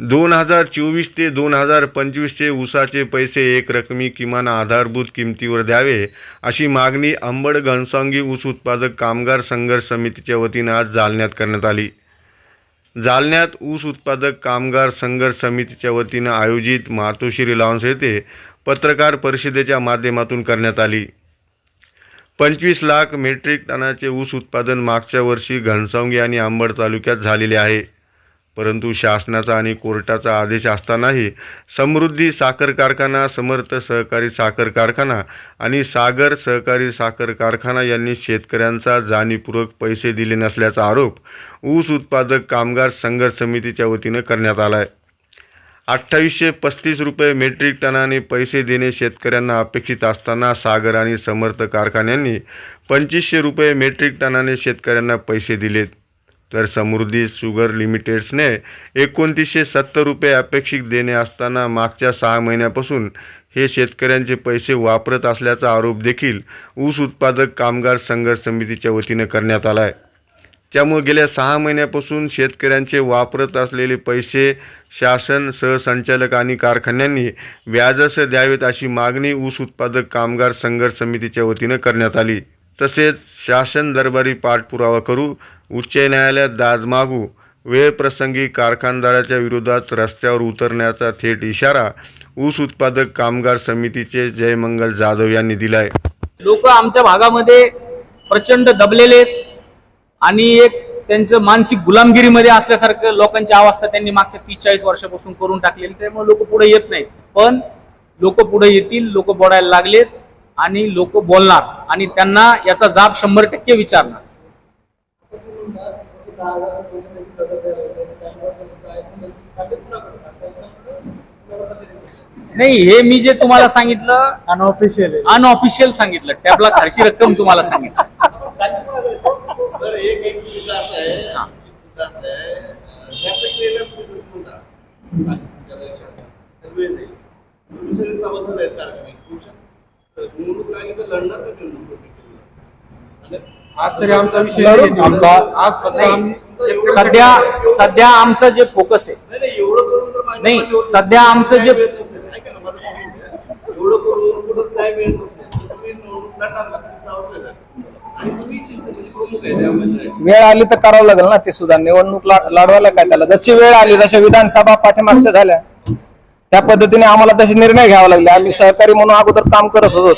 दोन हजार चोवीस ते दोन हजार पंचवीसचे ऊसाचे पैसे एक रकमी किमान आधारभूत किमतीवर द्यावे अशी मागणी अंबड घनसांगी ऊस उत्पादक कामगार संघर्ष समितीच्या वतीनं आज जालन्यात करण्यात आली. जालन्यात ऊस उत्पादक कामगार संघर्ष समितीच्या वतीनं आयोजित मातोश्री लॉन्स येथे पत्रकार परिषदेच्या माध्यमातून करण्यात आली. पंचवीस लाख मेट्रिक टनाचे ऊस उत्पादन मागच्या वर्षी घनसावंगी आणि आंबड तालुक्यात झालेले आहे. परंतु शासनाचा आणि कोर्टाचा आदेश असतानाही समृद्धी साखर कारखाना समर्थ सहकारी साखर कारखाना आणि सागर सहकारी साखर कारखाना यांनी शेतकऱ्यांचा जाणीवपूर्वक पैसे दिले नसल्याचा आरोप ऊस उत्पादक कामगार संघर्ष समितीच्या वतीनं करण्यात आला आहे अठ्ठावीसशे पस्तीस रुपये मेट्रिक टनाने पैसे देणे शेतकऱ्यांना अपेक्षित असताना सागर आणि समर्थ कारखान्यांनी पंचवीसशे रुपये मेट्रिक टनाने शेतकऱ्यांना पैसे दिलेत. तर समृद्धी शुगर लिमिटेड्सने एकोणतीसशे सत्तर रुपये अपेक्षित देणे असताना मागच्या सहा महिन्यापासून हे शेतकऱ्यांचे पैसे वापरत असल्याचा आरोप देखील ऊस उत्पादक कामगार संघर्ष समितीच्या वतीनं करण्यात आला आहे. त्यामुळे गेल्या सहा महिन्यापासून शेतकऱ्यांचे वापरत असलेले पैसे शासन सहसंचालक आणि कारखान्यांनी व्याजासह द्यावेत अशी मागणी ऊस उत्पादक कामगार संघर्ष समितीच्या वतीनं करण्यात आली. तसेच शासन दरबारी पाठपुरावा करू उच्च न्यायालयात दाद मागू वेळप्रसंगी कारखानदाराच्या विरोधात रस्त्यावर उतरण्याचा थेट इशारा ऊस उत्पादक कामगार समितीचे जयमंगल जाधव यांनी दिलाय. लोक आमच्या भागामध्ये प्रचंड दबलेले आहेत आणि एक त्यांचं मानसिक गुलामगिरीमध्ये असल्यासारखं लोकांची अवस्था त्यांनी मागच्या तीस चाळीस वर्षापासून करून टाकलेली त्यामुळे लोक पुढे येत नाहीत. पण लोक पुढे येतील लोक बोलायला लागलेत. आणि लोक बोलणार आणि त्यांना याचा जाब शंभर टक्के विचारणार. नाही हे मी जे तुम्हाला सांगितलं अनऑफिशियल आहे. अनऑफिशियल सांगितलं. टॅबला खालची रक्कम तुम्हाला सांगितलं. निवडणूक लागली तर लढणार का निवडणूक प्रक्रियेला? आणि आज तरी आमचा विषय लढू. नाही. आमचा- आज फक्त आम्ही सध्या सध्या आमचं जे फोकस आहे नाही, नाही, एवढं करून तर मागे- नाही, मागे- सध्या आमचं जे- न्याय मिळत नसेल. ऐका ना, मला सांगू द्या. एवढं करून कुठंच न्याय मिळत नसेल तर तुम्ही निवडणूक लढणार का? तुम्ही सभासद आहे. आणि तुम्ही शिवसेनेचे प्रमुख आहे त्या मंडळाचे. वेळ आली तर करावं लागेल ना ते सुद्धा निवडणूक ला- लढवायला काय त्याला जशी वेळ आली जशा विधानसभा पाठीमागच्या झाल्या त्या पद्धतीने आम्हाला तसे निर्णय घ्यावा लागले. आम्ही सहकारी म्हणून अगोदर काम करत होतो.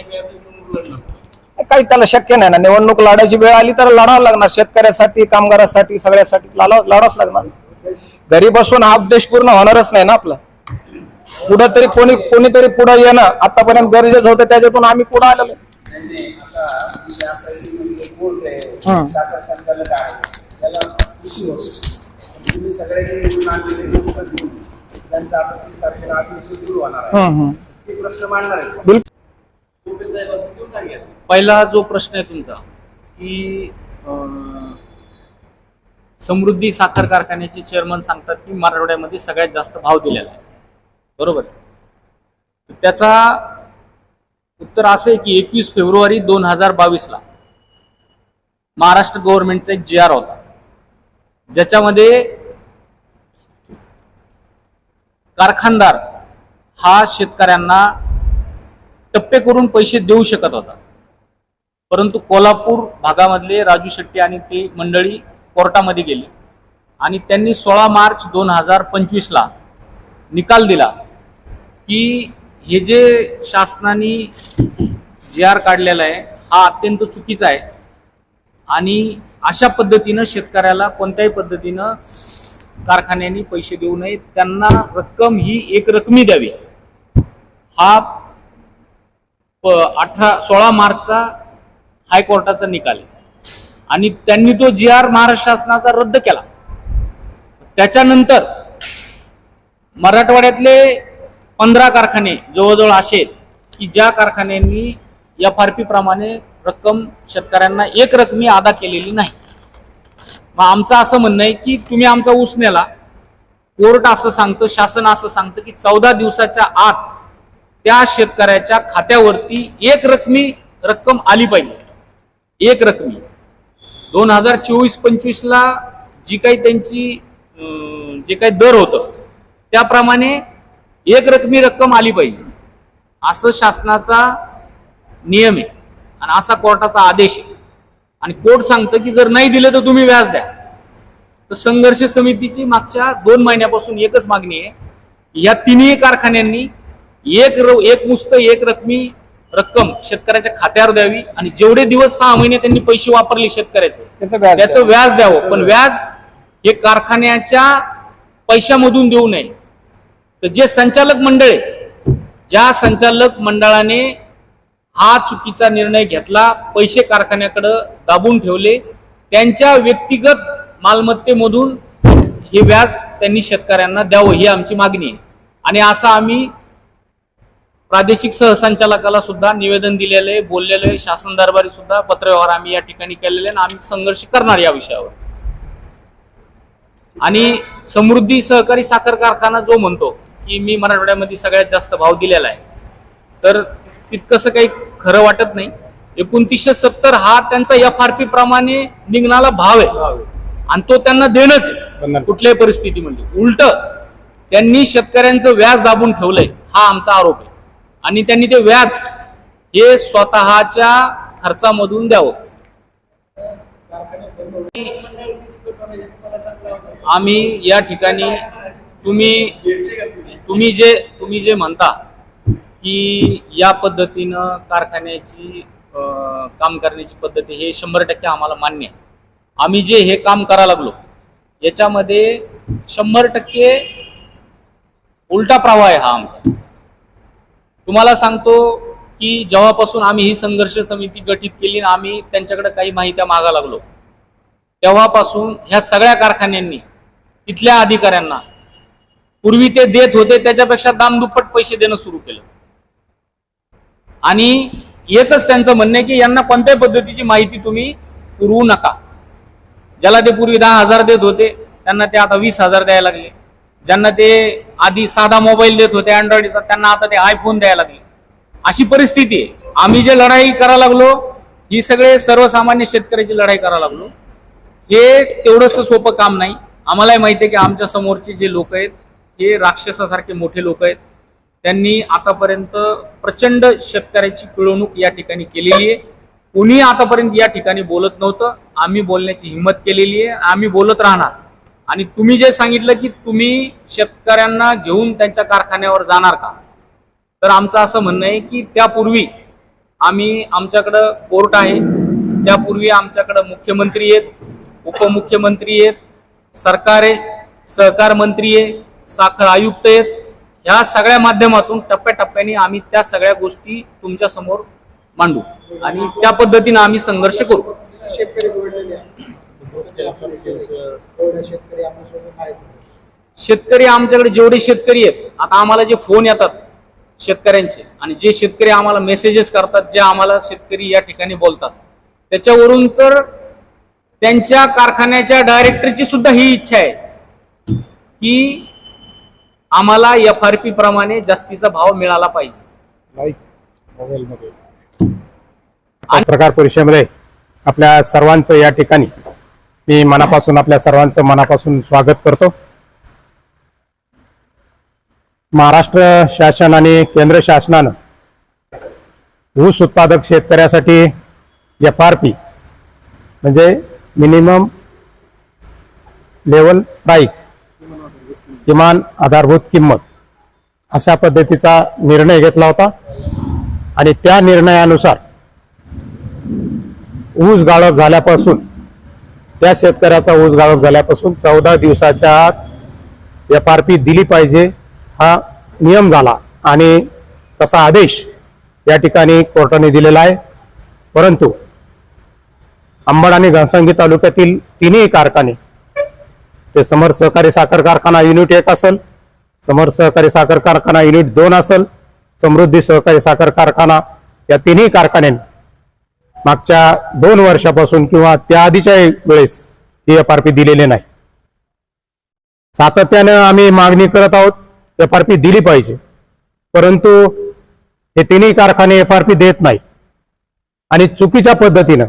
काही त्याला शक्य नाही ना. निवडणूक लढायची वेळ आली तर लढावं लागणार. शेतकऱ्यासाठी कामगारासाठी सगळ्यासाठी लढावं लढावंच लागणार. घरी बसून हा उद्देश पूर्ण होणारच नाही ना आपला. पुढं तरी कोणी कोणीतरी पुढे येणं आतापर्यंत गरजेचं होतं. त्याच्यातून आम्ही पुढे आलेलो हं. हं, हं. घ्या. पहिला जो प्रश्न आहे तुमचा की अं, समृद्धी साखर कारखान्याचे चेअरमन सांगतात की मराठवाड्यामध्ये सगळ्यात जास्त भाव दिलेला आहे बरोबर त्याचा उत्तर असं आहे की एकवीस फेब्रुवारी दोन हजार बावीसला महाराष्ट्र गव्हर्नमेंटचा एक जी आर होता ज्याच्यामध्ये कारखानदार हा शेतकऱ्यांना टप्पे करून पैसे देऊ शकत होता. परंतु कोल्हापूर भागामधले राजू शेट्टी आणि ते मंडळी कोर्टामध्ये गेली आणि त्यांनी सोळा मार्च दोन हजार पंचवीसला निकाल दिला की हे जे शासनाने जी आर काढलेला आहे हा अत्यंत चुकीचा आहे आणि अशा पद्धतीनं शेतकऱ्याला कोणत्याही पद्धतीनं कारखान्यांनी पैसे देऊ नये त्यांना रक्कम ही एक रकमी द्यावी. हा अठरा सोळा मार्चचा हायकोर्टाचा निकाल आहे. आणि त्यांनी तो जी आर महाराष्ट्र शासनाचा रद्द केला. त्याच्यानंतर मराठवाड्यातले पंधरा कारखाने जवळजवळ असे आहेत की ज्या कारखान्यांनी एफ आर पी प्रमाणे रक्कम शेतकऱ्यांना एक रकमी अदा केलेली नाही. मग आमचं असं म्हणणं आहे की तुम्ही आमचा ऊस नेला कोर्ट असं सांगतं शासन असं सांगतं की चौदा दिवसाच्या आत त्या शेतकऱ्याच्या खात्यावरती एक रकमी रक्कम आली पाहिजे. एक रकमी. दोन हजार चोवीस पंचवीसला जी काही त्यांची जे काही दर होतं त्याप्रमाणे एक रकमी रक्कम आली पाहिजे. असं शासनाचा नियम आहे आणि असा कोर्टाचा आदेश आहे. आणि कोर्ट सांगतं की जर नाही दिलं तर तुम्ही व्याज द्या. तर संघर्ष समितीची मागच्या दोन महिन्यापासून एकच मागणी आहे. या तिन्ही कारखान्यांनी एक र एक मुस्त एक रकमी रक्कम शेतकऱ्याच्या खात्यावर द्यावी आणि जेवढे दिवस सहा महिने त्यांनी पैसे वापरले शेतकऱ्याचे त्याचं व्याज द्यावं. पण व्याज हे कारखान्याच्या पैशामधून देऊ नये. तर जे संचालक मंडळ आहे ज्या संचालक मंडळाने हा चुकीचा निर्णय घेतला पैसे कारखान्याकडं दाबून ठेवले त्यांच्या व्यक्तिगत मालमत्तेमधून हे व्याज त्यांनी शेतकऱ्यांना द्यावं ही आमची मागणी आहे. आणि असं आम्ही प्रादेशिक सहसंचालकाला सुद्धा निवेदन दिलेलं आहे बोललेलं आहे शासन दरबारी सुद्धा पत्रव्यवहार आम्ही या ठिकाणी केलेले आहे आणि आम्ही संघर्ष करणार या विषयावर. आणि समृद्धी सहकारी साखर कारखाना जो म्हणतो की मी मराठवाड्यामध्ये सगळ्यात जास्त भाव दिलेला आहे तर तितकंसं काही खरं वाटत नाही. एकोणतीसशे सत्तर हा त्यांचा एफ आर पी प्रमाणे निघणारा भाव आहे. आणि तो त्यांना देणंच आहे. कुठल्याही परिस्थितीमध्ये. उलट त्यांनी शेतकऱ्यांचं व्याज दाबून ठेवलंय हा आमचा आरोप आहे. आणि त्यांनी ते व्याज हे स्वतःच्या खर्चामधून द्यावं. आम्ही या ठिकाणी तुम्ही तुम्ही जे तुम्ही जे म्हणता की या पद्धतीनं कारखान्याची काम करण्याची पद्धती हे शंभर टक्के आम्हाला मान्य आहे. आम्ही जे हे काम करा लागलो याच्यामध्ये शंभर टक्के उलटा प्रवाह आहे हा आमचा. तुम्हाला सांगतो की जेव्हापासून आम्ही ही संघर्ष समिती गठीत केली आणि आम्ही त्यांच्याकडे काही माहित्या मागा लागलो तेव्हापासून ह्या सगळ्या कारखान्यांनी तिथल्या अधिकाऱ्यांना पूर्वी ते देत होते त्याच्यापेक्षा दामदुप्पट पैसे देणं सुरू केलं. आणि एकच त्यांचं म्हणणं आहे की यांना कोणत्याही पद्धतीची माहिती तुम्ही पुरवू नका. ज्याला ते पूर्वी दहा हजार देत होते त्यांना ते आता वीस हजार द्यायला लागले. ज्यांना ते आधी साधा मोबाईल देत होते अँड्रॉइडचा त्यांना आता ते आयफोन द्यायला लागले. अशी परिस्थिती आहे. आम्ही जे लढाई करा लागलो ही सगळे सर्वसामान्य शेतकऱ्याची लढाई करा लागलो. हे तेवढंच सोपं काम नाही. आम्हालाही माहिती आहे की आमच्या समोरचे जे लोक आहेत हे राक्षसासारखे मोठे लोक आहेत. त्यांनी आतापर्यंत प्रचंड शेतकऱ्याची पिळवणूक या ठिकाणी केलेली आहे. कुणी आतापर्यंत या ठिकाणी बोलत नव्हतं. आम्ही बोलण्याची हिंमत केलेली आहे. आम्ही बोलत राहणार. आणि तुम्ही जे सांगितलं की तुम्ही शेतकऱ्यांना घेऊन त्यांच्या कारखान्यावर जाणार का? तर आमचं असं म्हणणं आहे की त्यापूर्वी आम्ही आमच्याकडं कोर्ट आहे. त्यापूर्वी आमच्याकडं मुख्यमंत्री आहेत उपमुख्यमंत्री आहेत सरकार आहे सहकार मंत्री आहे साखर आयुक्त आहेत. ह्या सगळ्या माध्यमातून टप्प्याटप्प्याने आम्ही त्या सगळ्या गोष्टी तुमच्यासमोर मांडू. आणि त्या पद्धतीने आम्ही संघर्ष करू. शेतकरी आमच्याकडे जेवढे शेतकरी आहेत आता आम्हाला जे फोन येतात शेतकऱ्यांचे आणि जे शेतकरी आम्हाला मेसेजेस करतात जे आम्हाला शेतकरी या ठिकाणी बोलतात त्याच्यावरून तर त्यांच्या कारखान्याच्या डायरेक्टरची सुद्धा ही इच्छा आहे की आम्हाला एफ आर पी प्रमाणे जास्तीचा भाव मिळाला पाहिजे. पत्रकार परिषदेमध्ये आपल्या सर्वांचं या ठिकाणी मी मनापासून आपल्या सर्वांचं मनापासून स्वागत करतो. महाराष्ट्र शासन आणि केंद्र शासनानं ऊस उत्पादक शेतकऱ्यासाठी एफ आर पी म्हणजे मिनिमम लेवल प्राईस किमान आधारभूत किंमत अशा पद्धतीचा निर्णय घेतला होता. आणि त्या निर्णयानुसार ऊस गाळप झाल्यापासून त्या शेतकऱ्याचा ऊस गाळप झाल्यापासून चौदा दिवसाच्या आत एफ आर पी दिली पाहिजे हा नियम झाला. आणि तसा आदेश या ठिकाणी कोर्टाने दिलेला आहे. परंतु अंबड आणि घनसंगी तालुक्यातील तिन्ही कारखाने ते समर सहकारी साखर कारखाना युनिट एक असेल समर सहकारी साखर कारखाना युनिट दोन असेल समृद्धी सहकारी साखर कारखाना या तिन्ही कारखान्यांनी मागच्या दोन वर्षापासून किंवा त्या आधीच्या वेळेस हे एफ आर पी दिलेली नाही. सातत्यानं आम्ही मागणी करत आहोत एफ आर पी दिली पाहिजे. परंतु हे तिन्ही कारखाने एफ आर पी देत नाही आणि चुकीच्या पद्धतीनं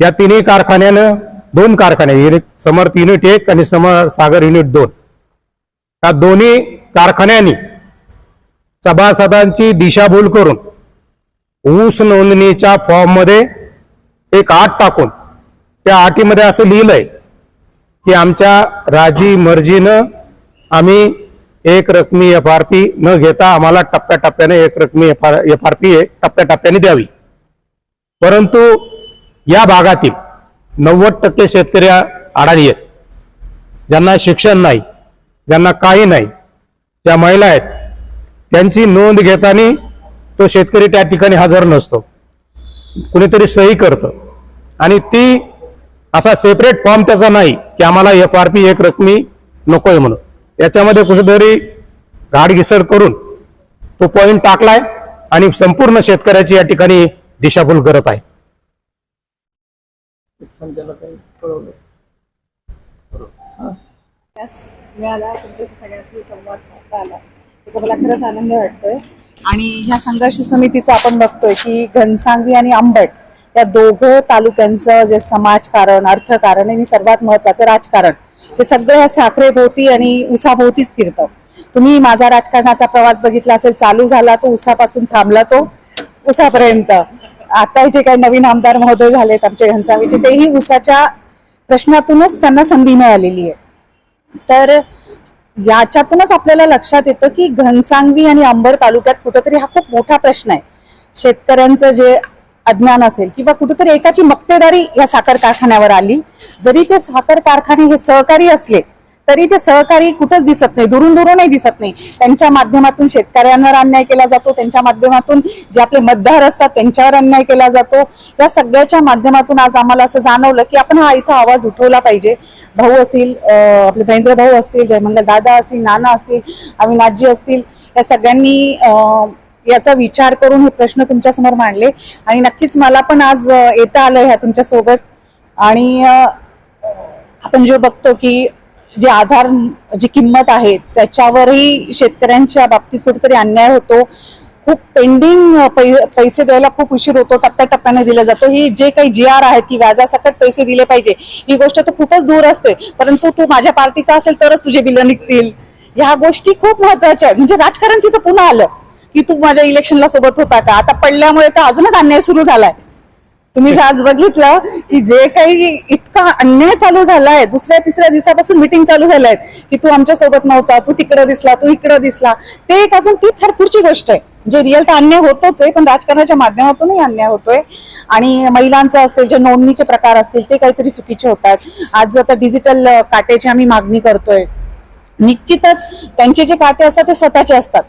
या तिन्ही कारखान्यानं दोन कारखाने युनिट समर्थ युनिट एक आणि समर सागर युनिट दोन. त्या दोन्ही कारखान्यांनी सभासदांची दिशाभूल करून ऊस नोंदणीच्या फॉर्ममध्ये एक आठ टाकून त्या आटीमध्ये असं लिहिलंय की आमच्या राजी मर्जीनं आम्ही एक रकमी एफ आर पी न घेता आम्हाला टप्प्याटप्प्याने एक रकमी F R F R P टप्प्याटप्प्याने द्यावी. परंतु या भागातील नव्वद टक्के शेतकरी अडाणी आहेत. ज्यांना शिक्षण नाही ज्यांना काही नाही ज्या महिला आहेत त्यांची नोंद घेताना तो शेतकरी त्या ठिकाणी हजर नसतो. कुणीतरी सही करतं. आणि ती असा सेपरेट फॉर्म त्याचा नाही की आम्हाला एफ आर पी एक रकमी नकोय म्हणून. याच्यामध्ये कुठेतरी घाडघिसड करून तो पॉईंट टाकलाय आणि संपूर्ण शेतकऱ्याची या ठिकाणी दिशाभूल करत आहे. त्यास मिळाला तुमच्याशी सगळ्यांशी संवाद साधता आला. त्याचा मला खरंच आनंद वाटतोय. आणि ह्या संघर्ष समितीचं आपण बघतोय की घनसांगी आणि आंबट या दोघं तालुक्यांचं जे समाजकारण अर्थकारण आणि सर्वात महत्वाचं राजकारण हे सगळं ह्या साखरेभोवती आणि उसाभोवतीच फिरतं. तुम्ही माझा राजकारणाचा प्रवास बघितला असेल चालू झाला तो उसापासून थांबला तो उसापर्यंत. आता जे काही नवीन आमदार महोदय झालेत आमचे घनसावीचे तेही उसाच्या प्रश्नातूनच त्यांना संधी मिळालेली आहे. तर याच्यातूनच आपल्याला लक्षात येतं की घनसांगवी आणि अंबर तालुक्यात कुठंतरी हा खूप मोठा प्रश्न आहे. शेतकऱ्यांचं जे अज्ञान असेल किंवा कुठेतरी एकाची मक्तेदारी या साखर कारखान्यावर आली जरी ते साखर कारखाने हे सहकारी असले तरी ते सहकारी कुठंच दिसत नाही दुरून दुरूनही दिसत नाही. त्यांच्या माध्यमातून शेतकऱ्यांवर अन्याय केला जातो त्यांच्या माध्यमातून जे आपले मतदार असतात त्यांच्यावर अन्याय केला जातो. या सगळ्याच्या माध्यमातून आज आम्हाला असं जाणवलं की आपण हा इथं आवाज उठवला पाहिजे. भाऊ असतील आपले महेंद्र भाऊ असतील जयमंगल दादा असतील नाना असतील अविनाथजी असतील या सगळ्यांनी याचा विचार करून हे प्रश्न तुमच्यासमोर मांडले. आणि नक्कीच मला पण आज येता आलं ह्या तुमच्यासोबत. आणि आपण जो बघतो की जे आधार जी किंमत आहे त्याच्यावरही शेतकऱ्यांच्या बाबतीत कुठेतरी अन्याय होतो. खूप पेंडिंग पैसे द्यायला खूप उशीर होतो टप्प्याटप्प्याने दिला जातो. ही जे काही जी आर आहेत की व्याजासकट पैसे दिले पाहिजे. ही गोष्ट तर खूपच दूर असते. परंतु तू माझ्या पार्टीचा असेल तरच तुझे बिलं निघतील. ह्या गोष्टी खूप महत्त्वाच्या आहेत. म्हणजे राजकारण तिथं पुन्हा आलं की तू माझ्या इलेक्शनला सोबत होता का? आता पडल्यामुळे तर अजूनच अन्याय सुरू झालाय. तुम्ही जर आज बघितलं की जे काही इतका अन्याय चालू झालाय दुसऱ्या तिसऱ्या दिवसापासून मिटिंग चालू झालाय की तू आमच्यासोबत नव्हता तू तिकडं दिसला तू इकडं दिसला ते एक अजून ती फार पुढची गोष्ट आहे. म्हणजे रिअल तर अन्याय होतोच आहे पण राजकारणाच्या माध्यमातूनही अन्याय होतोय. आणि महिलांचं असतील जे नोंदणीचे प्रकार असतील ते काहीतरी चुकीचे होतात. आज जो आता डिजिटल काटेची आम्ही मागणी करतोय. निश्चितच त्यांचे जे काटे असतात ते स्वतःचे असतात.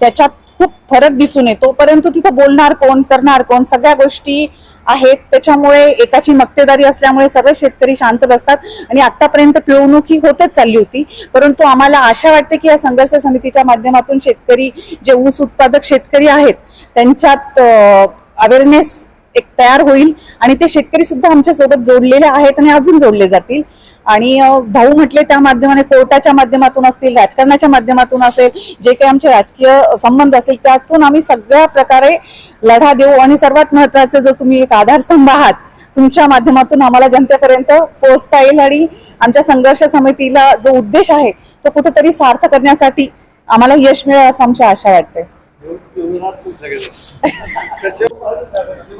त्याच्यात खूप फरक दिसून येतो. परंतु तिथं बोलणार कोण करणार कोण सगळ्या गोष्टी आहेत. त्याच्यामुळे एकाची मक्तेदारी असल्यामुळे सर्व शेतकरी शांत बसतात. आणि आतापर्यंत पिळवणूक ही होतच चालली होती. परंतु आम्हाला आशा वाटते की या संघर्ष समितीच्या माध्यमातून शेतकरी जे ऊस उत्पादक शेतकरी आहेत त्यांच्यात अवेअरनेस एक तयार होईल. आणि ते शेतकरी सुद्धा आमच्यासोबत जोडलेले आहेत आणि अजून जोडले जातील. आणि भाऊ म्हटले त्या माध्यमाने कोर्टाच्या माध्यमातून असतील राजकारणाच्या माध्यमातून असेल जे काही आमचे राजकीय संबंध असतील त्यातून आम्ही सगळ्या प्रकारे लढा देऊ. आणि सर्वात महत्वाचं जर तुम्ही एक आधारस्तंभ आहात तुमच्या माध्यमातून आम्हाला जनतेपर्यंत पोहोचता येईल आणि आमच्या संघर्ष समितीला जो उद्देश आहे तो कुठेतरी सार्थ करण्यासाठी आम्हाला यश मिळेल असं आमची आशा वाटते.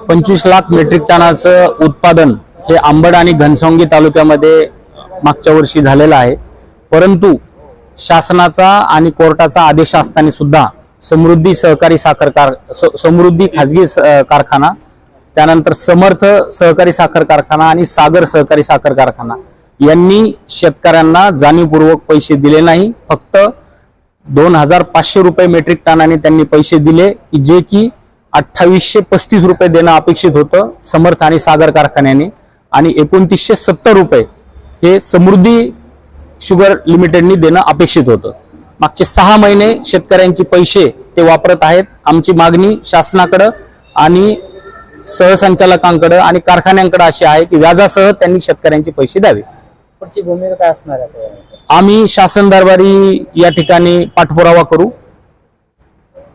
पंचवीस लाख मेट्रिक टनाचं उत्पादन हे आंबड आणि घनसंगी तालुक्यामध्ये मागच्या वर्षी झालेला आहे. परंतु शासनाचा आणि कोर्टाचा आदेश असताना सुद्धा समृद्धी सहकारी साखर कार समृद्धी खाजगी कारखाना त्यानंतर समर्थ सहकारी साखर कारखाना आणि सागर सहकारी साखर कारखाना यांनी शेतकऱ्यांना जाणीवपूर्वक पैसे दिले नाही. फक्त दोन हजार पाचशे रुपये मेट्रिक टनाने त्यांनी पैसे दिले की जे की अठ्ठावीसशे पस्तीस रुपये देणं अपेक्षित होतं समर्थ आणि सागर कारखान्याने. आणि एकोणतीसशे सत्तर रुपये हे समृद्धी शुगर लिमिटेडनी देणं अपेक्षित होतं. मागचे सहा महिने शेतकऱ्यांचे पैसे ते वापरत आहेत. आमची मागणी शासनाकडं आणि सहसंचालकांकडे आणि कारखान्यांकडे अशी आहे की व्याजासह त्यांनी शेतकऱ्यांचे पैसे द्यावे. पुढची भूमिका काय असणार आहे? आम्ही शासन दरबारी या ठिकाणी पाठपुरावा करू.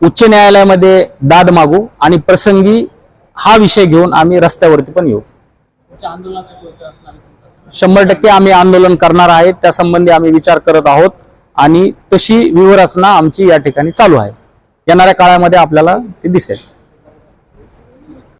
उच्च न्यायालयामध्ये दाद मागू आणि प्रसंगी हा विषय घेऊन आम्ही रस्त्यावरती पण येऊ. आंदोलनाचं कोणतं असणार आहे तुमचं? शंभर टक्के आम्ही आंदोलन करणार आहेत त्यासंबंधी आम्ही विचार करत आहोत आणि तशी व्यूहरचना आमची या ठिकाणी चालू आहे. येणाऱ्या काळामध्ये आपल्याला ते दिसेल.